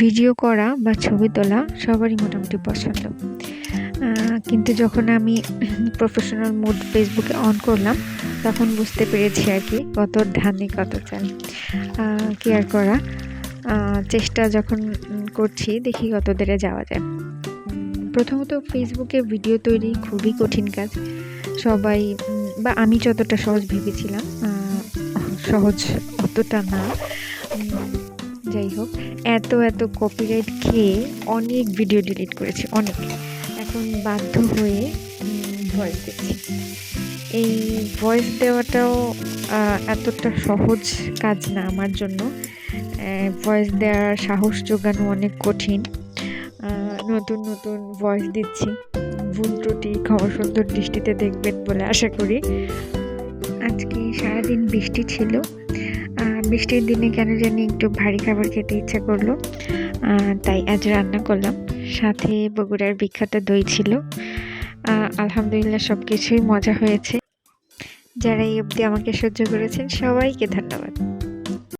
Video করা বা ছবি তোলা সবারই মোটামুটি পছন্দ। কিন্তু যখন আমি প্রফেশনাল মোড ফেসবুকে অন করলাম, তখন বুঝতে পেরেছি আর কি, কত ধানে, কত চাল। কেয়ার করা? চেষ্টা যখন করছি, দেখি কত দূরে যাওয়া যায়। প্রথমত ফেসবুকে ভিডিও তৈরি খুবই কঠিন কাজ। সবাই, বা আমি যতটা সহজ ভেবেছিলাম সহজ অতটা না। যাই হোক এত এত কপিরাইট খেয়ে অনেক ভিডিও ডিলিট করেছি, অনেক। এখন বাধ্য হয়ে ভয়েস দিচ্ছি। এই ভয়েস দেওয়াটাও এতটা সহজ কাজ না আমার জন্য। ভয়েস দেওয়ার সাহস জোগানো অনেক কঠিন। নতুন নতুন ভয়েস দিচ্ছি। ভুল ত্রুটি ক্ষমা সুন্দর দৃষ্টিতে দেখবেন বলে আশা করি। আজকে সারাদিন বৃষ্টি ছিল। বৃষ্টির দিনে কেন জানি একটু ভারী খাবার খেতে ইচ্ছা করল। তাই আজ রান্না করলাম। সাথে বগুড়ার বিখ্যাত দই ছিল। আলহামদুলিল্লাহ সব কিছুই মজা হয়েছে। যারা এই অবধি আমাকে সহ্য করেছেন, সবাইকে ধন্যবাদ।